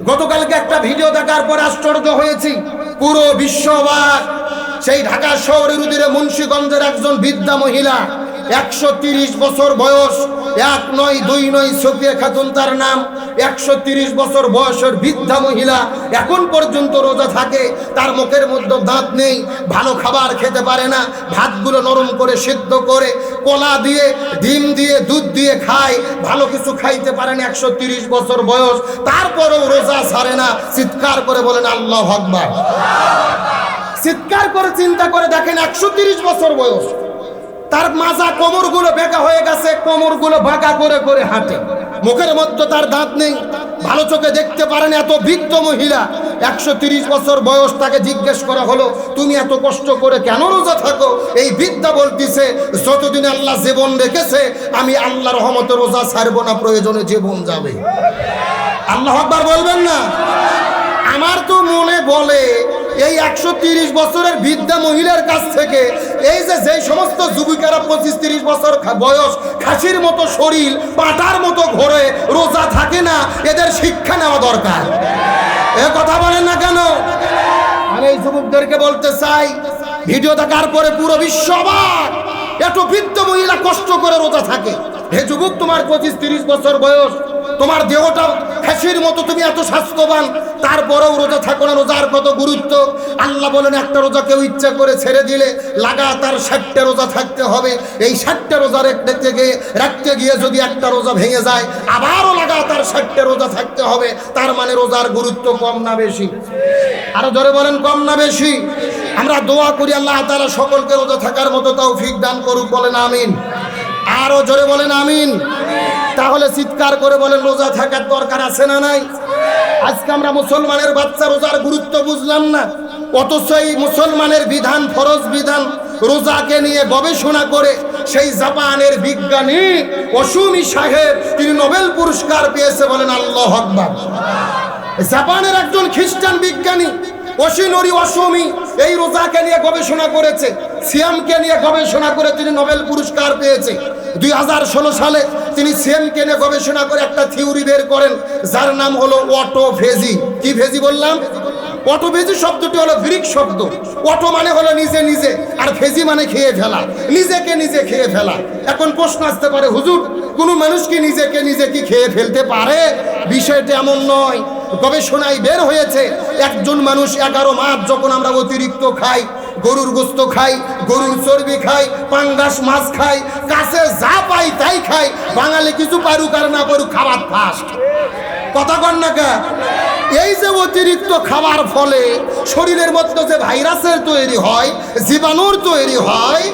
গতকালকে একটা ভিডিও দেখার পর আশ্চর্য হয়েছি। পুরো বিশ্ববাস সেই ঢাকা শহরের উদিরে মুন্সীগঞ্জের একজন বৃদ্ধা মহিলা একশো বছর বয়স, এক নয়, দুই নয়, সফিয়া খাতুন তার নাম। একশো বছর বয়সের বৃদ্ধা মহিলা এখন পর্যন্ত রোজা থাকে, তার মুখের মধ্যে দাঁত নেই, ভালো খাবার খেতে পারে না, ভাতগুলো নরম করে সিদ্ধ করে, কলা দিয়ে, ডিম দিয়ে, দুধ দিয়ে খায়, ভালো কিছু খাইতে পারে না, একশো বছর বয়স, তারপরেও রোজা ছাড়ে না, চিৎকার করে বলেন, আল্লাহ আকবার। চিৎকার করে, চিন্তা করে দেখেন, একশো বছর বয়স। তার মাজা কোমরগুলো বেঁকা হয়ে গেছে কোমরগুলো বাঁকা করে করে হাঁটে। মুখের মধ্যে তার দাঁত নেই। ভালো চোখে দেখতে পারেন এত বৃদ্ধ মহিলা। একশো বছর বয়স তাকে জিজ্ঞেস করা হলো, তুমি এত কষ্ট করে কেন রোজা থাকো? এই বিদ্যা বলতিছে, যতদিন আল্লাহ জীবন রেখেছে, আমি আল্লাহ রহমতে রোজা ছাড়বো না, প্রয়োজনে জীবন যাবে। আল্লাহ আকবার বলবেন না? আমার তো মনে বলে, এই একশো বছরের বৃদ্ধা মহিলার কাছ থেকে এই যে যেই সমস্ত যুবিকারা পঁচিশ তিরিশ বছর বয়স, খাসির মতো শরীর, পাটার মতো ঘোরে, রোজা থাকে না, এদের শিক্ষা নেওয়া দরকার। এ কথা বলেন না কেন? আমি এই যুবকদেরকে বলতে চাই, ভিডিও দেখার পরে পুরো বিশ্ব অবাক। এত বৃদ্ধ মহিলা কষ্ট করে রোজা থাকে। হে যুবক, তোমার পঁচিশ তিরিশ বছর বয়স, তোমার দেহটা ফ্যাসির মতো তুমি এত স্বাস্থ্যবান তারপরেও রোজা থাকো না, রোজার কত গুরুত্ব? আল্লাহ বলেন, একটা রোজা কেউ ইচ্ছা করে ছেড়ে দিলে লাগাতার ষাটটা রোজা থাকতে হবে। এই ষাটটা রোজা রাখতে গিয়ে রাখতে গিয়ে যদি একটা রোজা ভেঙে যায়, আবারও লাগাতার ষাটটা রোজা থাকতে হবে। তার মানে রোজার গুরুত্ব কম না বেশি। আরও ধরে বলেন, কম না বেশি? আমরা দোয়া করি, আল্লাহ তাআলা সকলকে রোজা থাকার মতো তৌফিক দান করুক, বলেন আমিন। আরও জোরে বলেন আমিন। তাহলে চিৎকার করে বলেন, রোজা থাকার দরকার আছে না নাই? আজকে আমরা মুসলমানের বাচ্চা রোজার গুরুত্ব বুঝলাম না। অথচ এই মুসলমানের বিধান, ফরজ বিধান, রোজাকে নিয়ে গবেষণা করে সেই জাপানের বিজ্ঞানী অসুমি সাহেব, তিনি নোবেল পুরস্কার পেয়েছে বলেন আল্লাহ জাপানের একজন খ্রিস্টান বিজ্ঞানী অসিনরি অসমী এই রোজাকে নিয়ে গবেষণা করেছে, সিয়ামকে নিয়ে গবেষণা করে তিনি নোবেল পুরস্কার পেয়েছে। দুই হাজার ষোলো সালে তিনি সিয়ামকে নিয়ে গবেষণা করে একটা থিওরি বের করেন, যার নাম হলো অটো ফেজি কি ফেজি বললাম? অটো ফেজি শব্দটি হলো গ্রিক শব্দ। অটো মানে হলো নিজে নিজে, আর ফেজি মানে খেয়ে ফেলা। নিজেকে নিজে খেয়ে ফেলা। এখন প্রশ্ন আসতে পারে, হুজুর, কোনো মানুষ কি নিজেকে নিজে কি খেয়ে ফেলতে পারে? বিষয়টা এমন নয়। গবেষণায় বের হয়েছে, একজন মানুষ এগারো মাস যখন আমরা অতিরিক্ত খাই, গরুর গোস্ত খাই, গরুর চর্বি খাই, পাঙ্গাস মাছ খাই, কাছে যা পাই তাই খাই, বাঙালি কিছু পারুক আর না পারুক, খাবার ফাস্ট কথা কন না কা? এই যে অতিরিক্ত খাওয়ার ফলে শরীরের মধ্যে যে ভাইরাসের তৈরি হয়, জীবাণুর তৈরি হয়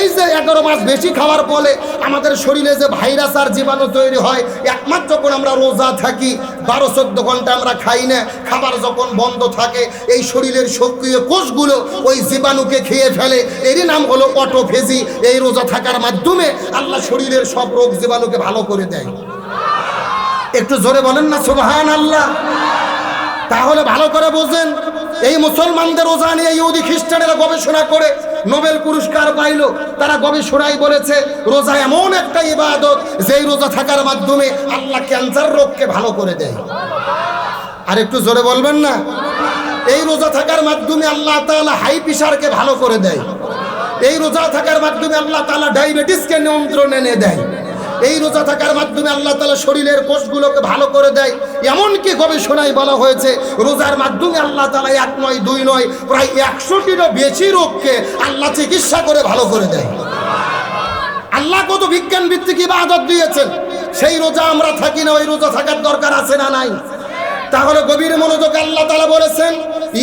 এই যে এগারো মাস বেশি খাওয়ার ফলে আমাদের শরীরে যে ভাইরাস আর জীবাণু তৈরি হয়, একমাত্র যখন আমরা রোজা থাকি, বারো চোদ্দ ঘণ্টা আমরা খাই না, খাবার যখন বন্ধ থাকে, এই শরীরের সক্রিয় কোষগুলো ওই জীবাণুকে খেয়ে ফেলে। এরই নাম হলো অটোফেজি। এই রোজা থাকার মাধ্যমে আল্লাহ শরীরের সব রোগ জীবাণুকে ভালো করে দেয়। একটু জোরে বলেন না সুবহান আল্লাহ তাহলে ভালো করে বোঝেন, এই মুসলমানদের রোজা নিয়ে ইহুদি খ্রিস্টানেরা গবেষণা করে নোবেল পুরস্কার পাইল। তারা গবেষণায় বলেছে, রোজা এমন একটা ইবাদত, যেই রোজা থাকার মাধ্যমে আল্লাহ ক্যান্সার রোগকে ভালো করে দেয়। আর একটু জোরে বলবেন না? এই রোজা থাকার মাধ্যমে আল্লাহ তালা হাই প্রেশারকে ভালো করে দেয়। এই রোজা থাকার মাধ্যমে আল্লাহ তালা ডায়াবেটিসকে নিয়ন্ত্রণে এনে দেয়। এই রোজা থাকার মাধ্যমে আল্লাহ তালা শরীরের কোষগুলোকে ভালো করে দেয়। এমনকি গবেষণায় বলা হয়েছে, রোজার মাধ্যমে আল্লাহ তালা এক নয়, দুই নয়, প্রায় একশোটিরও বেশি রোগকে আল্লাহ চিকিৎসা করে ভালো করে দেয়। আল্লাহ কত বিজ্ঞান ভিত্তিক ইবাদত দিয়েছেন। সেই রোজা আমরা থাকি না, ওই রোজা থাকার দরকার আছে না নাই? তাহলে গভীর মনোযোগ আল্লাহ তালা বলেছেন,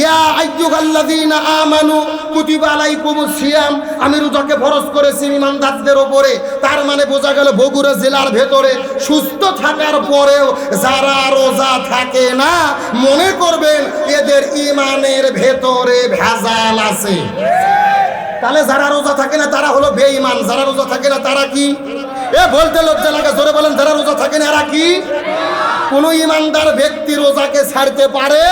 ইয়া আইয়ুহাল্লাযীনা আমানু কুতিবা আলাইকুমুস সিয়াম। আমি রোজাকে ফরজ করেছি ইমানদারদের উপরে। তার মানে বোঝা গেল বগুড়া জেলার ভেতরে সুস্থ থাকার পরেও যারা রোজা থাকে না, মনে করবেন এদের ইমানের ভেতরে ভেজাল আছে। তাহলে যারা রোজা থাকে না, তারা হলো বেঈমান। যারা রোজা থাকে না, তারা কি? এ বলতে লজ্জা লাগে, জোরে বলেন, যারা রোজা থাকে না, এরা কি? কোন ইমানদার ব্যক্তি রোজাকে ছাড়তে পারে?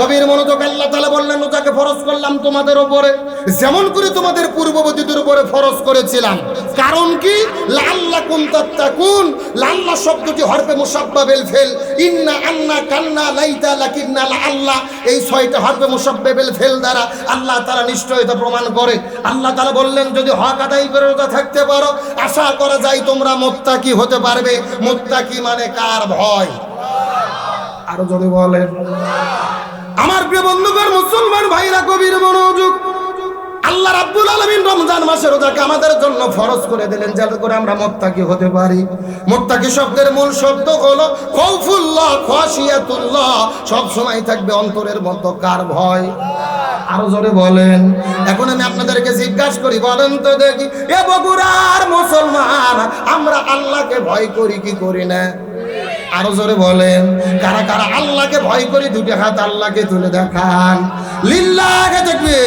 গভীর মনোযোগ আল্লাহ তালা বললেন, রোজাকে ফরজ করলাম তোমাদের উপরে। যেমন করে তোমাদের পূর্ববর্তীদের উপরে ফরজ করেছিলাম। কারণ কি? লাল্লা কুন তাত্তাকুন। লাল্লা শব্দটি হরফে মুসাব্বাবেল ফেল। ইন্না আন্না কান্না লাইতা লাকিন্না আল্লাহ এই ছয়টা হরফে মুসাব্বাবেল ফেল দ্বারা আল্লাহ তারা নিশ্চয়তা প্রমাণ করে। আল্লাহ তারা বললেন, যদি হক আদায় করে থাকতে পারো, আশা করা যায় তোমরা মোত্তাকি হতে পারবে। মোত্তাকি মানে কার ভয়? আরও যদি বলেন। আমার প্রিয় বন্ধুগণ, মুসলমান ভাইরা কবির মনোযোগ আল্লাহ রাব্বুল আলামিন রমজান মাসের রোজাকে আমাদের জন্য ফরজ করে দিলেন, যাতে করে আমরা মোত্তাকি হতে পারি। মোত্তাকি শব্দের মূল শব্দ হলো খৌফুল্লাহ খাশিয়াতুল্লাহ সব সময় থাকবে অন্তরের মধ্যে কার ভয়? আরও জোরে বলেন। এখন আমি আপনাদেরকে জিজ্ঞাসা করি, বলেন তো দেখি, এ বগুড়ার মুসলমান, আমরা আল্লাহকে ভয় করি কি করি না? আরও জোরে বলেন, কারা কারা আল্লাহকে ভয় করি, দুটি হাত আল্লাহকে তুলে দেখান। লিল্লাহকে দেখবে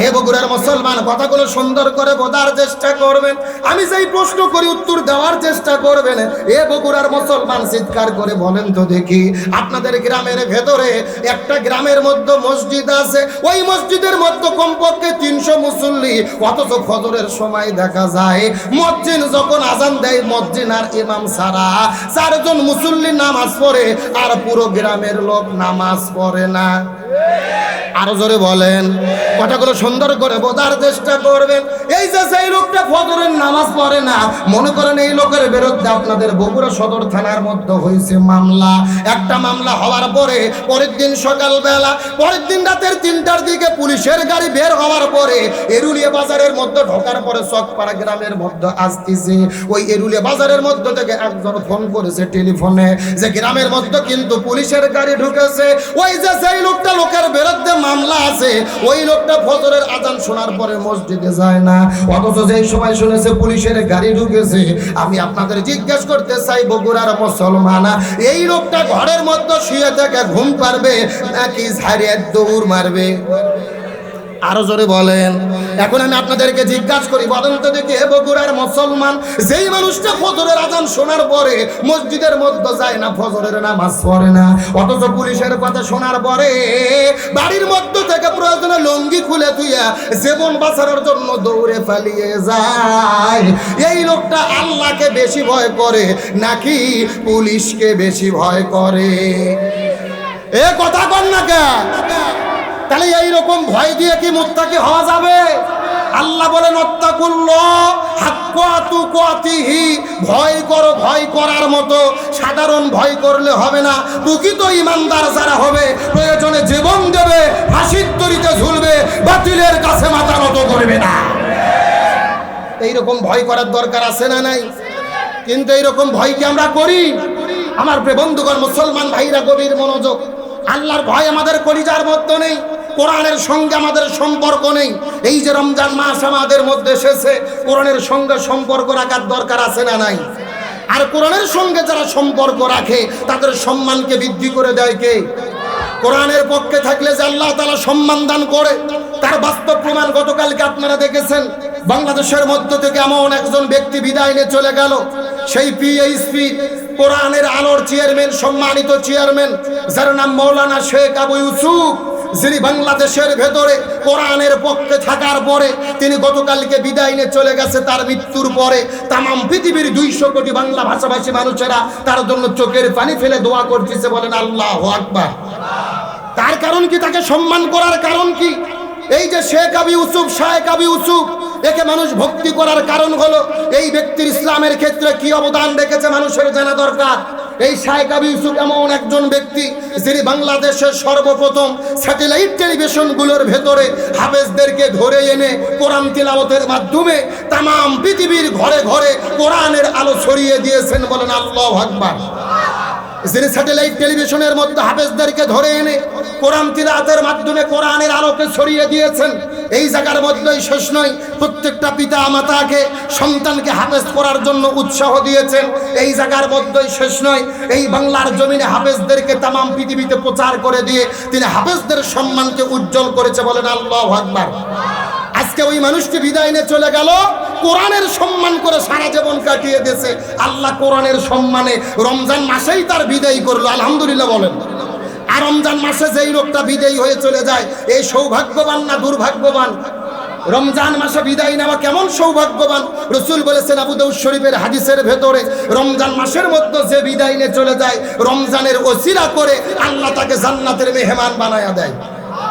হে বগুড়ার মুসলমান, কথাগুলো সুন্দর করে বোঝার চেষ্টা করবেন। আমি যেই প্রশ্ন করি, উত্তর দেওয়ার চেষ্টা করবেন। এ বগুড়ার মুসলমান, চিৎকার করে বলেন তো দেখি, আপনাদের গ্রামের ভেতরে একটা গ্রামের মধ্যে মসজিদ আছে। ওই মসজিদের মধ্যে কমপক্ষে তিনশো মুসল্লি, অথচ ফজরের সময় দেখা যায়, মসজিদ যখন আজান দেয়, মসজিদ আর ইমাম সারা চারজন মুসল্লি নামাজ পড়ে, আর পুরো গ্রামের লোক নামাজ পড়ে না। আরও জোরে বলেন। কথাগুলো সুন্দর করে বোঝার চেষ্টা করবেন। এই যে সেই লোকটা ফজরের নামাজ পড়ে না, মনে করেন এই লোকের বিরুদ্ধে আপনাদের বগুড়া সদর থানার মধ্যে হয়েছে মামলা। একটা মামলা হওয়ার পরে, পরের দিন সকালবেলা, পরের দিন রাতের তিনটার দিকে পুলিশের গাড়ি বের হওয়ার পরে এরুলিয়া বাজারের মধ্যে ঢোকার পরে চকপাড়া গ্রামের মধ্যে আসতেছে। ওই এরুলিয়া বাজারের মধ্যে থেকে একজন ফোন করেছে টেলিফোনে যে গ্রামের মধ্যে কিন্তু পুলিশের গাড়ি ঢুকেছে। ওই যে সেই লোকটা লোকের বিরুদ্ধে মামলা আছে, ওই লোকটা ফজরের আজান শোনার পরে মসজিদে যায় না। অথচ যেই সময় শুনেছে পুলিশের গাড়ি ঢুকেছে, আমি আপনাদের জিজ্ঞেস করতে চাই বগুড়ার মুসলমান, এই লোকটা ঘরের মধ্যে শুয়ে থেকে, ঘুম পারবে নাকি ঝাড়িয়ে দৌড় মারবে? আরও জোরে বলেন। এখন আমি আপনাদেরকে জিজ্ঞাসা করি, বলেন তো দেখি হে বগুড়ার মুসলমান, যেই মানুষটা ফজরের আজান শোনার পরে মসজিদের মধ্যে যায় না, ফজরের নামাজ পড়ে না, অথচ পুলিশের কথা শোনার পরে বাড়ির মধ্য থেকে প্রয়োজনে লঙ্গি খুলে তুইয়া জীবন বাঁচানোর জন্য দৌড়ে পালিয়ে যায়। এই লোকটা আল্লাহকে বেশি ভয় করে, নাকি পুলিশকে বেশি ভয় করে? এ কথা কর না কে তাহলে এইরকম ভয় দিয়ে কি মুত্তাকি হওয়া যাবে? আল্লাহ বলেন ভয় করো, ভয় করার মতো সাধারণ ভয় করলে হবে না। প্রকৃত ইমানদার যারা হবে, প্রয়োজনে জীবন দেবে, ফাঁসির তরিতে ঝুলবে, বাতিলের কাছে মাথা নত করবে না। এইরকম ভয় করার দরকার আছে না নাই? কিন্তু এইরকম ভয় কি আমরা করি? আমার বন্ধুগণ, মুসলমান ভাইরা গভীর মনোযোগ। আল্লাহর ভয় আমাদের কলিজার মধ্যে নেই। কোরআনের সঙ্গে আমাদের সম্পর্ক নেই। এই যে রমজান মাস আমাদের মধ্যে এসেছে, কোরআনের সঙ্গে সম্পর্ক রাখার দরকার আছে না নাই? আর কোরআনের সঙ্গে যারা সম্পর্ক রাখে, তাদের সম্মানকে বৃদ্ধি করে দেয় কে? কোরআনের পক্ষে থাকলে যে আল্লাহ তালা সম্মান দান করে, তার বাস্তব প্রমাণ গতকালকে আপনারা দেখেছেন। বাংলাদেশের মধ্য থেকে এমন একজন ব্যক্তি বিদায় নিয়ে চলে গেল। সেই পিএইচপি কোরআনের আলোর চেয়ারম্যান সম্মানিত চেয়ারম্যান যার নাম মৌলানা শেখ আবু ইউসুফ। যিনি বাংলাদেশের ভেতরে কোরআনের পক্ষে থাকার পরে তিনি গতকালকে বিদায় নিয়ে চলে গেছে, তার মৃত্যুর পরে তাম পৃথিবীর দুইশো কোটি বাংলা ভাষাভাষী মানুষেরা তার জন্য চোখের পানি ফেলে দোয়া করতেছে বলেন আল্লাহ আকবার। তার কারণ কি? তাকে সম্মান করার কারণ কি? এই যে শেখ আবি ইউসুফ শাহেক আবি ইউসুফ, একে মানুষ ভক্তি করার কারণ হলো এই ব্যক্তির ইসলামের ক্ষেত্রে কি অবদান রেখেছে মানুষের জানা দরকার? এই শাহেক আবি ইউসুফ এমন একজন ব্যক্তি যিনি বাংলাদেশের সর্বপ্রথম স্যাটেলাইট টেলিভিশনগুলোর ভেতরে হাফেজদেরকে ধরে এনে কোরআন তিলাওয়াতের মাধ্যমে তাম পৃথিবীর ঘরে ঘরে কোরআনের আলো ছড়িয়ে দিয়েছেন বলেন আল্লাহ আকবার। যিনি স্যাটেলাইট টেলিভিশনের মধ্যে হাফেজদেরকে ধরে এনে কোরআন তিলাতের মাধ্যমে কোরআনের আলোকে ছড়িয়ে দিয়েছেন এই জায়গার মধ্যেই শেষ নয়। প্রত্যেকটা পিতা মাতাকে, সন্তানকে হাফেজ করার জন্য উৎসাহ দিয়েছেন। এই জায়গার মধ্যেই শেষ নয়। এই বাংলার জমিনে হাফেজদেরকে তাম পৃথিবীতে প্রচার করে দিয়ে তিনি হাফেজদের সম্মানকে উজ্জ্বল করেছে বলেন আল্লাহ আকবার। আজকে ওই মানুষটি বিদায় নিয়ে চলে গেল, কোরআনের সম্মান করে সারা জীবন কাটিয়ে দিয়েছে। আল্লাহ কোরআনের সম্মানে রমজান মাসেই তার বিদায় করল। আলহামদুলিল্লাহ বলেন। আর রমজান মাসে যেই লোকটা বিদায়ী হয়ে চলে যায়, এই সৌভাগ্যবান না দুর্ভাগ্যবান? রমজান মাসে বিদায় নেওয়া কেমন সৌভাগ্যবান? রসুল বলেছেন আবু দৌদ শরীফের হাদিসের ভেতরে, রমজান মাসের মধ্যে যে বিদায় নিয়ে চলে যায়, রমজানের ওসিরা করে আল্লাহ তাকে জান্নাতের মেহমান বানায়া দেয়।